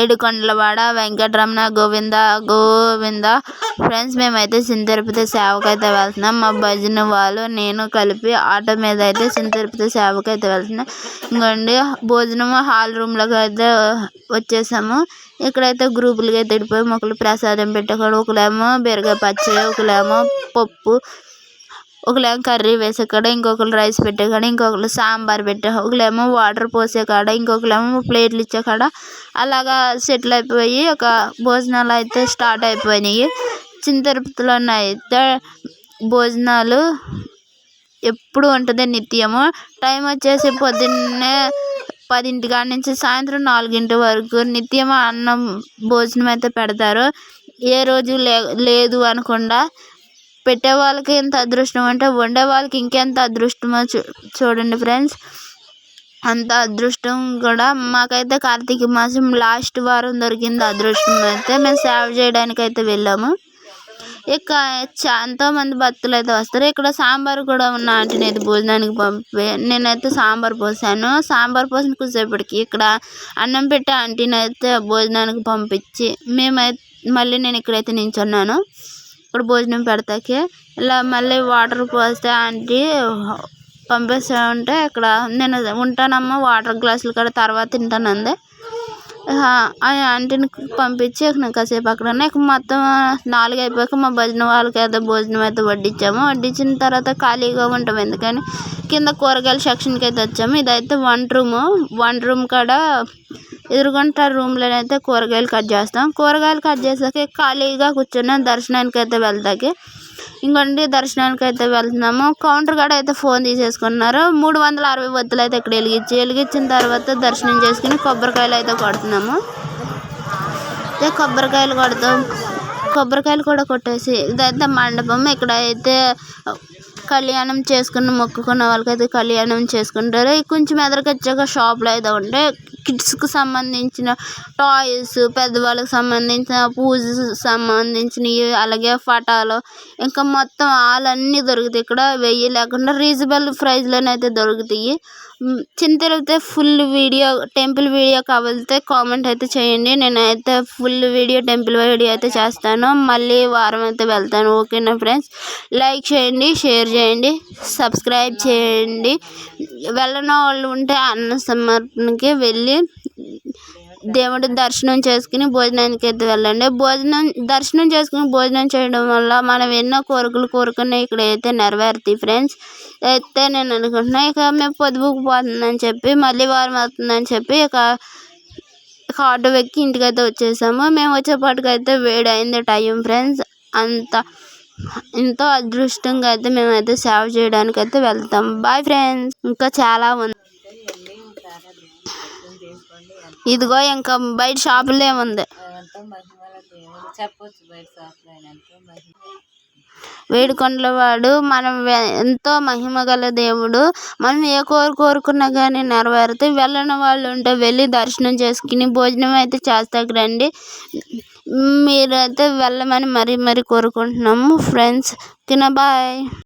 ఏడుకొండలవాడ Venkataramana Govinda Govinda. Friends మేమైతే చిన్న తిరుపతి సేవకు అయితే వెళ్తున్నాం. మా భజన వాళ్ళు నేను కలిపి ఆటో మీద అయితే చిన్న తిరుపతి సేవకు అయితే వెళ్తున్నాం. ఇంకోండి భోజనం హాల్ రూమ్లోకి అయితే వచ్చేసాము. ఇక్కడైతే గ్రూపులుగా అయితే విడిపోయి ఒకరు ప్రసాదం పెట్టుకోవడం ఒకలేమో బీరకాయ పచ్చడి ఒకలేమో పప్పు ఒకళ్ళేమో కర్రీ వేసే కాడ ఇంకొకరు రైస్ పెట్టే కాడ ఇంకొకరు సాంబార్ పెట్టే ఒకళ్ళేమో వాటర్ పోసే కాడ ఇంకొకళ్ళేమో ప్లేట్లు ఇచ్చే కాడ అలాగా సెటిల్ అయిపోయి ఒక భోజనాలు అయితే స్టార్ట్ అయిపోయినాయి. చిన్న తిరుపతిలో అయితే భోజనాలు ఎప్పుడు ఉంటుంది నిత్యము? టైం వచ్చేసి పొద్దున్నే పదింటి కాడ నుంచి సాయంత్రం నాలుగింటి వరకు నిత్యం అన్నం భోజనం అయితే పెడతారు. ఏ రోజు లే లేదు అనకుండా పెట్టే వాళ్ళకి ఎంత అదృష్టం అంటే వండే వాళ్ళకి ఇంకెంత అదృష్టమో చూ చూడండి ఫ్రెండ్స్. అంత అదృష్టం కూడా మాకైతే కార్తీక మాసం లాస్ట్ వారం దొరికింది అదృష్టం అయితే. మేము సేవ చేయడానికి అయితే వెళ్ళాము. ఇక ఎంతోమంది భక్తులు అయితే వస్తారు. ఇక్కడ సాంబార్ కూడా ఉన్న ఆంటీని అయితే భోజనానికి పంపి నేనైతే సాంబార్ పోసాను. సాంబార్ పోసిన కొద్దిసేపటికి ఇక్కడ అన్నం పెట్టే ఆంటీని అయితే భోజనానికి పంపించి మేమైతే మళ్ళీ నేను ఇక్కడైతే నించున్నాను. ఇక్కడ భోజనం పెడతాకి ఇలా మళ్ళీ వాటర్ పోస్తే ఆంటీ పంపిస్తూ ఉంటే ఇక్కడ నేను ఉంటానమ్మా వాటర్ గ్లాసులు కూడా తర్వాత తింటాను అంది ఆ ఆంటీని పంపించి నాకు కాసేపు అక్కడ ఇక మొత్తం నాలుగు అయిపోయాక మా భజన వాళ్ళకి అయితే భోజనం అయితే వడ్డించాము వడ్డించిన తర్వాత ఖాళీగా ఉంటాం ఎందుకని కింద కూరగాయల సెక్షన్కి అయితే వచ్చాము. ఇదైతే వంట రూము వంట రూమ్ కాడ ఎదురుగుంట రూమ్లో అయితే కూరగాయలు కట్ చేస్తాం. కూరగాయలు కట్ చేసాక ఖాళీగా కూర్చున్నాం. దర్శనానికి అయితే వెళ్తాకి. ఇంకోండి దర్శనానికి అయితే వెళ్తున్నాము. కౌంటర్ కాడ అయితే ఫోన్ తీసేసుకున్నారు. మూడు వందల అరవై వత్తులు అయితే ఇక్కడ వెలిగించి వెలిగించిన తర్వాత దర్శనం చేసుకుని కొబ్బరికాయలు అయితే కొడుతున్నాము. అయితే కొబ్బరికాయలు కొడతాం. కొబ్బరికాయలు కూడా కొట్టేసి ఇదైతే మండపం. ఇక్కడ అయితే కళ్యాణం చేసుకుని మొక్కుకున్న వాళ్ళకైతే కళ్యాణం చేసుకుంటారు. కొంచెం ఎదరికొచ్చాక షాపులు అయితే ఉంటాయి. కిడ్స్కి సంబంధించిన టాయ్స్ పెద్దవాళ్ళకి సంబంధించిన పూజ సంబంధించినవి అలాగే పటాలు ఇంకా మొత్తం ఆల్ అన్నీ దొరుకుతాయి. ఇక్కడ వెయ్యి లేకుండా రీజనబుల్ ప్రైస్లోనైతే దొరుకుతాయి. చిన్న Tirupati full video temple video కావాలితే comment అయితే చేయండి. నేనైతే ఫుల్ వీడియో టెంపుల్ వీడియో అయితే చేస్తాను. మళ్ళీ వారం అయితే వెళ్తాను. ఓకేనా ఫ్రెండ్స్? లైక్ చేయండి షేర్ చేయండి సబ్స్క్రైబ్ చేయండి. వెళ్ళని వాళ్ళు ఉంటే అన్న సమర్పణకి వెళ్ళి దేవుడి దర్శనం చేసుకుని భోజనానికి అయితే వెళ్ళండి. భోజనం దర్శనం చేసుకుని భోజనం చేయడం వల్ల మనం ఎన్నో కోరికలు కోరుకున్నాయి ఇక్కడ అయితే నెరవేరుతాయి ఫ్రెండ్స్. అయితే నేను అనుకుంటున్నా ఇక మేము పొదుపుకు పోతుందని చెప్పి మళ్ళీ వారం అవుతుందని చెప్పి ఇక ఆటో ఎక్కి ఇంటికి అయితే వచ్చేసాము. మేము వచ్చేపాటికైతే అయితే వేడి అయింది టైం ఫ్రెండ్స్. అంత ఎంతో అదృష్టంగా అయితే మేమైతే సేవ చేయడానికి అయితే వెళ్తాం. Bye friends. ఇంకా చాలా ఉంది. ఇదిగో ఇంకా బయట షాపులో ఏముంది వేడుకొండల వాడు మనం ఎంతో మహిమ గల దేవుడు. మనం ఏ కోరు కోరుకున్నా కానీ నెరవేరుతాయి వెళ్ళని వాళ్ళు ఉంటే వెళ్ళి దర్శనం చేసుకుని భోజనం అయితే చేస్తాకి రండి. మీరైతే వెళ్ళమని మరీ మరీ కోరుకుంటున్నాము. ఫ్రెండ్స్ తిన బాయ్.